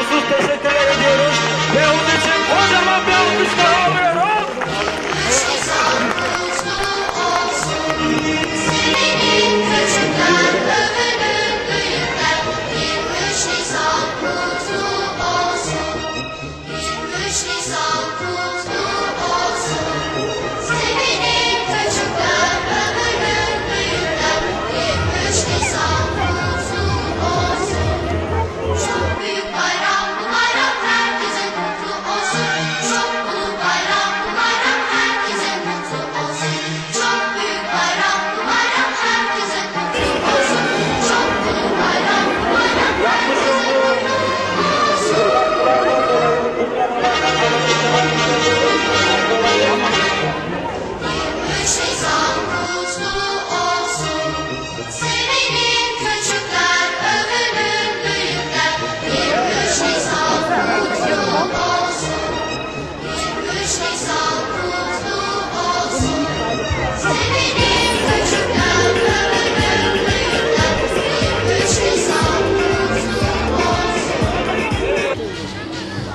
todos ustedes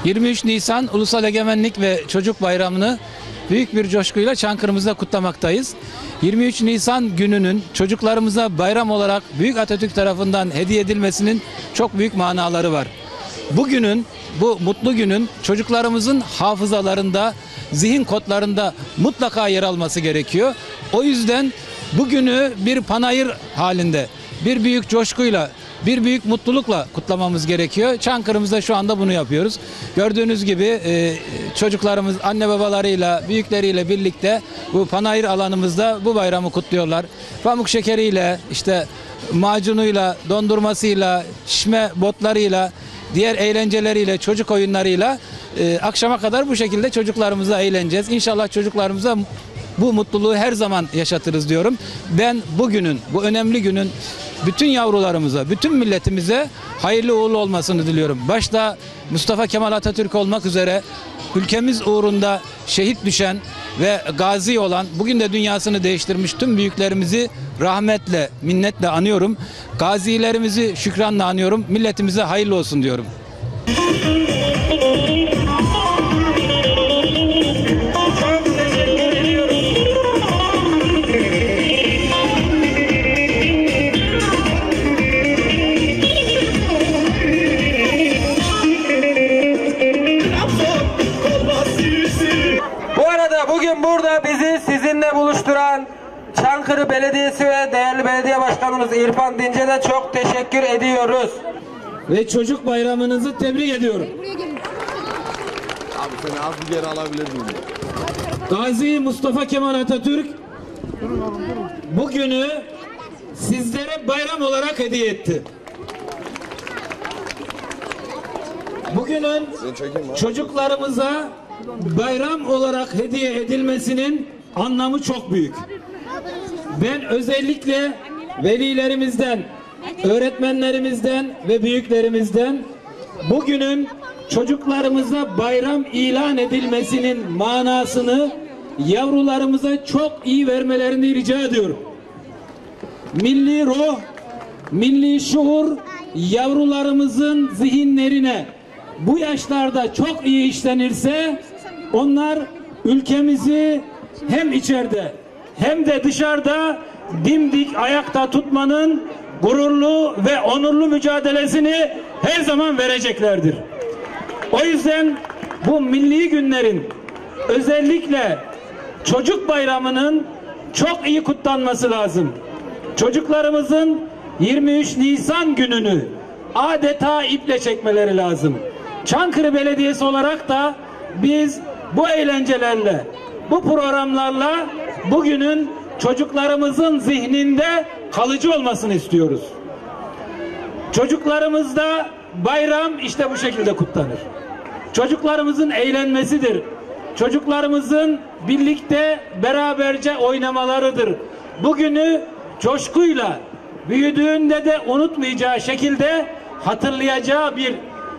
23 Nisan Ulusal Egemenlik ve Çocuk Bayramı'nı büyük bir coşkuyla Çankırı'mızda kutlamaktayız. 23 Nisan gününün çocuklarımıza bayram olarak Büyük Atatürk tarafından hediye edilmesinin çok büyük manaları var. Bugünün, bu mutlu günün çocuklarımızın hafızalarında, zihin kodlarında mutlaka yer alması gerekiyor. O yüzden bugünü bir panayır halinde, bir büyük coşkuyla, bir büyük mutlulukla kutlamamız gerekiyor. Çankırı'mızda şu anda bunu yapıyoruz. Gördüğünüz gibi e, çocuklarımız anne babalarıyla, büyükleriyle birlikte bu panayır alanımızda bu bayramı kutluyorlar. Pamuk şekeriyle, işte macunuyla, dondurmasıyla, şişme botlarıyla, diğer eğlenceleriyle, çocuk oyunlarıyla e, akşama kadar bu şekilde çocuklarımızla eğleneceğiz. İnşallah çocuklarımıza bu mutluluğu her zaman yaşatırız diyorum. Ben bugünün, bu önemli günün bütün yavrularımıza, bütün milletimize hayırlı uğurlu olmasını diliyorum. Başta Mustafa Kemal Atatürk olmak üzere ülkemiz uğrunda şehit düşen ve gazi olan, bugün de dünyasını değiştirmiş tüm büyüklerimizi rahmetle, minnetle anıyorum. Gazilerimizi şükranla anıyorum. Milletimize hayırlı olsun diyorum. Bugün burada bizi sizinle buluşturan Çankırı Belediyesi ve değerli belediye başkanımız İrfan Dinç'e de çok teşekkür ediyoruz. Ve çocuk bayramınızı tebrik ediyorum. Abi seni az bir geri alabilir miyim? Gazi Mustafa Kemal Atatürk bugünü sizlere bayram olarak hediye etti. Bugünün çocuklarımıza bayram olarak hediye edilmesinin anlamı çok büyük. Ben özellikle velilerimizden, öğretmenlerimizden ve büyüklerimizden bugünün çocuklarımıza bayram ilan edilmesinin manasını yavrularımıza çok iyi vermelerini rica ediyorum. Milli ruh, milli şuur yavrularımızın zihinlerine bu yaşlarda çok iyi işlenirse onlar ülkemizi hem içeride hem de dışarıda dimdik ayakta tutmanın gururlu ve onurlu mücadelesini her zaman vereceklerdir. O yüzden bu milli günlerin özellikle çocuk bayramının çok iyi kutlanması lazım. Çocuklarımızın 23 Nisan gününü adeta iple çekmeleri lazım. Çankırı Belediyesi olarak da biz bu eğlencelerle, bu programlarla bugünün çocuklarımızın zihninde kalıcı olmasını istiyoruz. Çocuklarımızda bayram işte bu şekilde kutlanır. Çocuklarımızın eğlenmesidir. Çocuklarımızın birlikte beraberce oynamalarıdır. Bugünü coşkuyla büyüdüğünde de unutmayacağı şekilde hatırlayacağı bir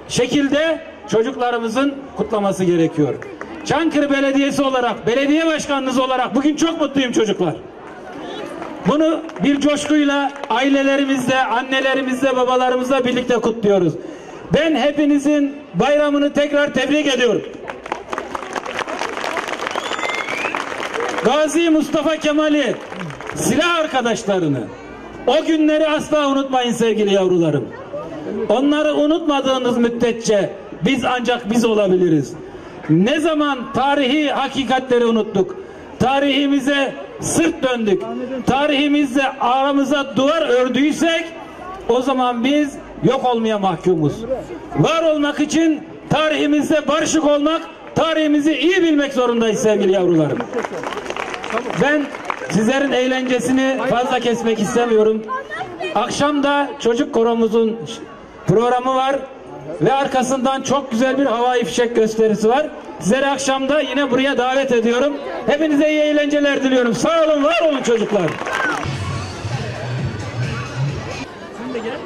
şekilde çocuklarımızın kutlaması gerekiyor. Çankırı Belediyesi olarak, belediye başkanınız olarak bugün çok mutluyum çocuklar. Bunu bir coşkuyla ailelerimizle, annelerimizle, babalarımızla birlikte kutluyoruz. Ben hepinizin bayramını tekrar tebrik ediyorum. Gazi Mustafa Kemal'i, silah arkadaşlarını, o günleri asla unutmayın sevgili yavrularım. Onları unutmadığınız müddetçe biz ancak biz olabiliriz. Ne zaman tarihi hakikatleri unuttuk, tarihimize sırt döndük, tarihimizle aramıza duvar ördüysek o zaman biz yok olmaya mahkumuz. Var olmak için tarihimizde barışık olmak, tarihimizi iyi bilmek zorundayız sevgili yavrularım. Ben sizlerin eğlencesini fazla kesmek istemiyorum. Akşam da çocuk koromuzun programı var ve arkasından çok güzel bir havai fişek gösterisi var. Sizleri akşamda yine buraya davet ediyorum. Hepinize iyi eğlenceler diliyorum. Sağ olun, var olun çocuklar. Sen de gel.